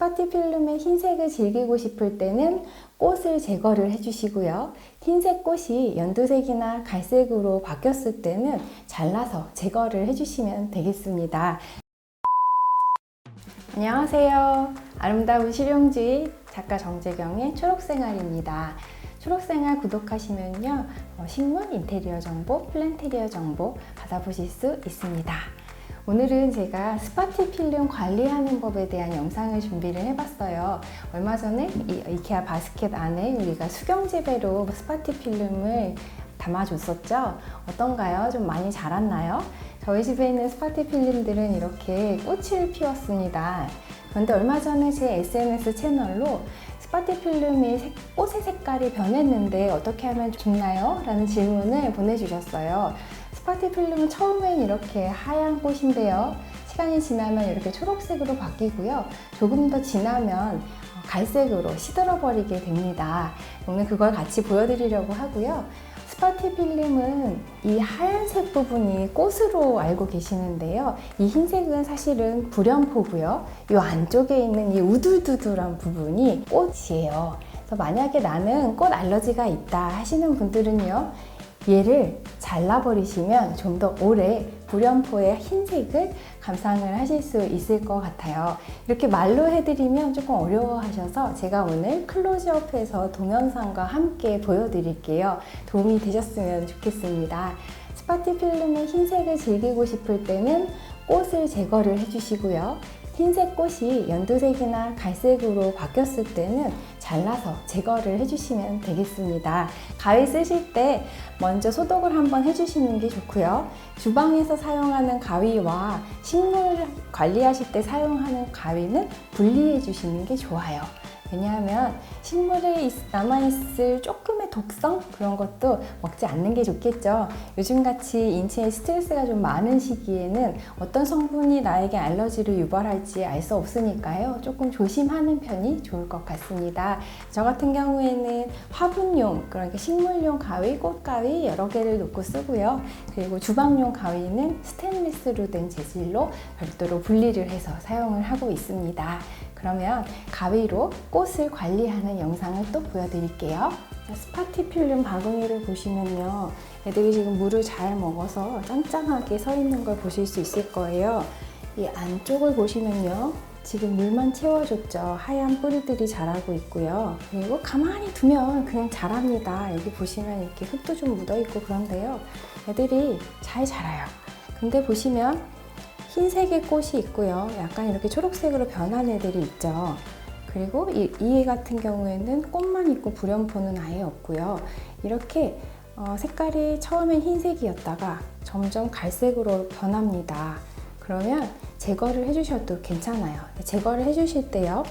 스파티 필름의 흰색을 즐기고 싶을 때는 꽃을 제거를 해주시고요. 흰색 꽃이 연두색이나 갈색으로 바뀌었을 때는 잘라서 제거를 해주시면 되겠습니다. 안녕하세요. 아름다운 실용주의 작가 정재경의 초록생활입니다. 초록생활 구독하시면요. 어, 식물 인테리어 정보, 플랜테리어 정보 받아보실 수 있습니다. 오늘은 제가 스파티 필름 관리하는 법에 대한 영상을 준비를 해봤어요. 얼마 전에 이 이케아 바스켓 안에 우리가 수경재배로 스파티 필름을 담아줬었죠? 어떤가요? 좀 많이 자랐나요? 저희 집에 있는 스파티 필름들은 이렇게 꽃을 피웠습니다. 그런데 얼마 전에 제 SNS 채널로 스파티 필름이 색- 꽃의 색깔이 변했는데 어떻게 하면 좋나요? 라는 질문을 보내주셨어요. 스파티 필름은 처음엔 이렇게 하얀 꽃인데요. 시간이 지나면 이렇게 초록색으로 바뀌고요. 조금 더 지나면 어, 갈색으로 시들어버리게 됩니다. 오늘 그걸 같이 보여드리려고 하고요. 스파티 필름은 이 하얀색 부분이 꽃으로 알고 계시는데요. 이 흰색은 사실은 불연포고요. 이 안쪽에 있는 이 우둘두둘한 부분이 꽃이에요. 그래서 만약에 나는 꽃 알러지가 있다 하시는 분들은요. 얘를 잘라버리시면 좀 더 오래 불연포의 흰색을 감상을 하실 수 있을 것 같아요. 이렇게 말로 해드리면 조금 어려워하셔서 제가 오늘 클로즈업해서 동영상과 함께 보여드릴게요. 도움이 되셨으면 좋겠습니다. 스파티 필름의 흰색을 즐기고 싶을 때는 꽃을 제거를 해주시고요. 흰색 꽃이 연두색이나 갈색으로 바뀌었을 때는 잘라서 제거를 해주시면 되겠습니다. 가위 쓰실 때 먼저 소독을 한번 해주시는 게 좋고요. 주방에서 사용하는 가위와 식물 관리하실 때 사용하는 가위는 분리해 주시는 게 좋아요. 왜냐하면 식물에 있- 남아있을 조금 의 독성 그런 것도 먹지 않는 게 좋겠죠. 요즘같이 인체에 스트레스가 좀 많은 시기에는 어떤 성분이 나에게 알러지를 유발할지 알 수 없으니까요. 조금 조심하는 편이 좋을 것 같습니다. 저 같은 경우에는 화분용, 그러니까 식물용 가위, 꽃가위 여러 개를 놓고 쓰고요. 그리고 주방용 가위는 스테인리스로 된 재질로 별도로 분리를 해서 사용을 하고 있습니다. 그러면 가위로 꽃을 관리하는 영상을 또 보여드릴게요. 자, 스파티 필름 바구니를 보시면요. 애들이 지금 물을 잘 먹어서 짱짱하게 서 있는 걸 보실 수 있을 거예요. 이 안쪽을 보시면요. 지금 물만 채워줬죠. 하얀 뿌리들이 자라고 있고요. 그리고 가만히 두면 그냥 자랍니다. 여기 보시면 이렇게 흙도 좀 묻어있고 그런데요. 애들이 잘 자라요. 근데 보시면 흰색의 꽃이 있고요. 약간 이렇게 초록색으로 변한 애들이 있죠. 그리고 이, 이애 같은 경우에는 꽃만 있고 불연포는 아예 없고요. 이렇게 어, 색깔이 처음엔 흰색이었다가 점점 갈색으로 변합니다. 그러면 제거를 해주셔도 괜찮아요. 제거를 해주실 때요.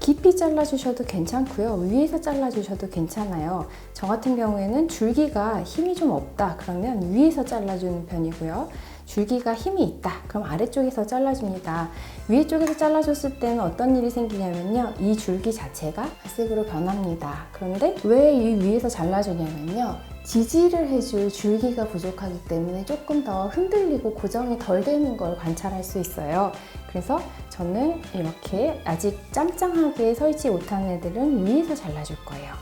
깊이 잘라주셔도 괜찮고요. 위에서 잘라주셔도 괜찮아요. 저 같은 경우에는 줄기가 힘이 좀 없다. 그러면 위에서 잘라주는 편이고요. 줄기가 힘이 있다. 그럼 아래쪽에서 잘라줍니다. 위에 쪽에서 잘라줬을 때는 어떤 일이 생기냐면요. 이 줄기 자체가 갈색으로 변합니다. 그런데 왜 이 위에서 잘라주냐면요. 지지를 해줄 줄기가 부족하기 때문에 조금 더 흔들리고 고정이 덜 되는 걸 관찰할 수 있어요. 그래서 저는 이렇게 아직 짬짱하게 서 있지 못한 애들은 위에서 잘라줄 거예요.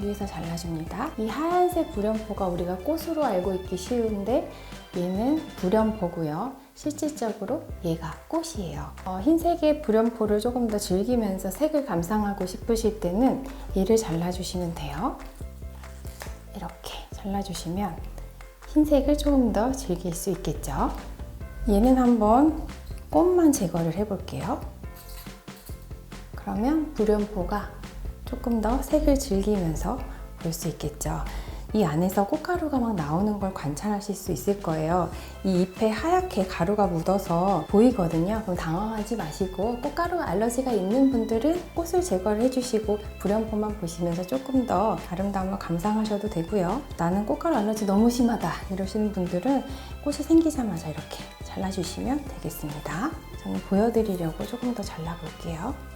위에서 잘라줍니다. 이 하얀색 불연포가 우리가 꽃으로 알고 있기 쉬운데 얘는 불연포고요. 실질적으로 얘가 꽃이에요. 어, 흰색의 불연포를 조금 더 즐기면서 색을 감상하고 싶으실 때는 얘를 잘라주시면 돼요. 이렇게 잘라주시면 흰색을 조금 더 즐길 수 있겠죠. 얘는 한번 꽃만 제거를 해볼게요. 그러면 불연포가 조금 더 색을 즐기면서 볼 수 있겠죠. 이 안에서 꽃가루가 막 나오는 걸 관찰하실 수 있을 거예요. 이 잎에 하얗게 가루가 묻어서 보이거든요. 그럼 당황하지 마시고 꽃가루 알러지가 있는 분들은 꽃을 제거를 해주시고 불연포만 보시면서 조금 더 아름다움을 감상하셔도 되고요. 나는 꽃가루 알러지 너무 심하다 이러시는 분들은 꽃이 생기자마자 이렇게 잘라주시면 되겠습니다. 저는 보여드리려고 조금 더 잘라볼게요.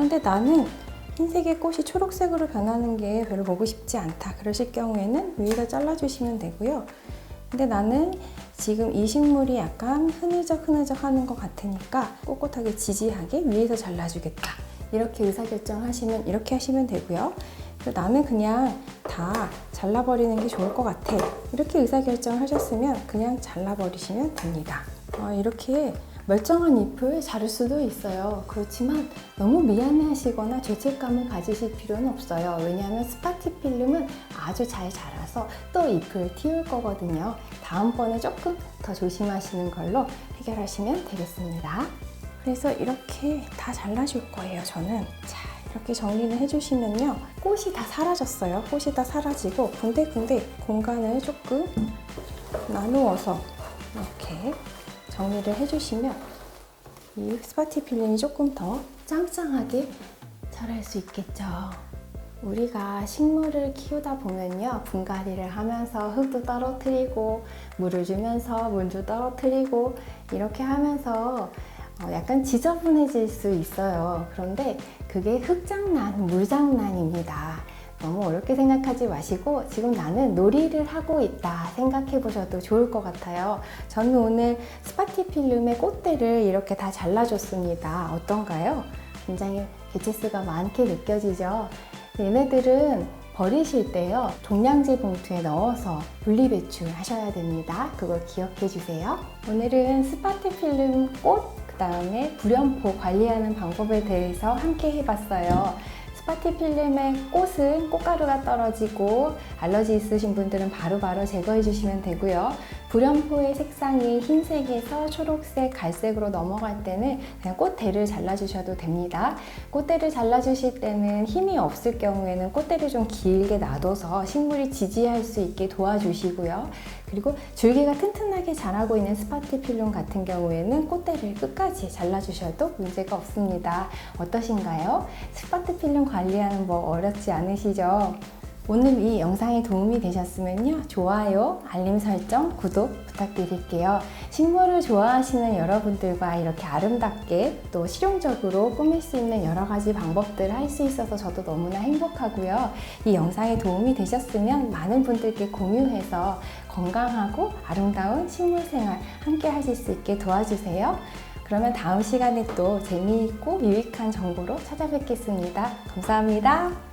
그런데 나는 흰색의 꽃이 초록색으로 변하는 게 별로 보고 싶지 않다. 그러실 경우에는 위에서 잘라주시면 되고요. 근데 나는 지금 이 식물이 약간 흐느적 흐느적 하는 것 같으니까 꼿꼿하게 지지하게 위에서 잘라주겠다. 이렇게 의사결정 하시면 이렇게 하시면 되고요. 나는 그냥 다 잘라버리는 게 좋을 것 같아. 이렇게 의사결정 하셨으면 그냥 잘라버리시면 됩니다. 어, 이렇게 멀쩡한 잎을 자를 수도 있어요. 그렇지만 너무 미안해하시거나 죄책감을 가지실 필요는 없어요. 왜냐하면 스파티필름은 아주 잘 자라서 또 잎을 틔울 거거든요. 다음번에 조금 더 조심하시는 걸로 해결하시면 되겠습니다. 그래서 이렇게 다 잘라줄 거예요, 저는. 자, 이렇게 정리를 해주시면요. 꽃이 다 사라졌어요. 꽃이 다 사라지고 군데군데 공간을 조금 나누어서 이렇게 정리를 해주시면 이 스파티 필름이 조금 더 짱짱하게 자랄 수 있겠죠. 우리가 식물을 키우다 보면요. 분갈이를 하면서 흙도 떨어뜨리고 물을 주면서 물도 떨어뜨리고 이렇게 하면서 어, 약간 지저분해질 수 있어요. 그런데 그게 흙장난, 물장난입니다. 너무 어렵게 생각하지 마시고 지금 나는 놀이를 하고 있다 생각해 보셔도 좋을 것 같아요. 저는 오늘 스파티필름의 꽃대를 이렇게 다 잘라줬습니다. 어떤가요? 굉장히 개체수가 많게 느껴지죠? 얘네들은 버리실 때요 종량제 봉투에 넣어서 분리배출 하셔야 됩니다 그걸 기억해 주세요 오늘은 스파티필름 꽃 그 다음에 불연포 관리하는 방법에 대해서 함께 해봤어요 스 파티필름의 꽃은 꽃가루가 떨어지고 알러지 있으신 분들은 바로바로 제거해 주시면 되고요. 불연포의 색상이 흰색에서 초록색, 갈색으로 넘어갈 때는 그냥 꽃대를 잘라주셔도 됩니다. 꽃대를 잘라주실 때는 힘이 없을 경우에는 꽃대를 좀 길게 놔둬서 식물이 지지할 수 있게 도와주시고요. 그리고 줄기가 튼튼하게 자라고 있는 스파티필름 같은 경우에는 꽃대를 끝까지 잘라주셔도 문제가 없습니다. 어떠신가요? 스파티필름 관리하는 법 어렵지 않으시죠? 오늘 이 영상이 도움이 되셨으면요. 좋아요, 알림 설정, 구독 부탁드릴게요. 식물을 좋아하시는 여러분들과 이렇게 아름답게 또 실용적으로 꾸밀 수 있는 여러 가지 방법들을 할수 있어서 저도 너무나 행복하고요. 이 영상이 도움이 되셨으면 많은 분들께 공유해서 건강하고 아름다운 식물 생활 함께 하실 수 있게 도와주세요. 그러면 다음 시간에 또 재미있고 유익한 정보로 찾아뵙겠습니다. 감사합니다.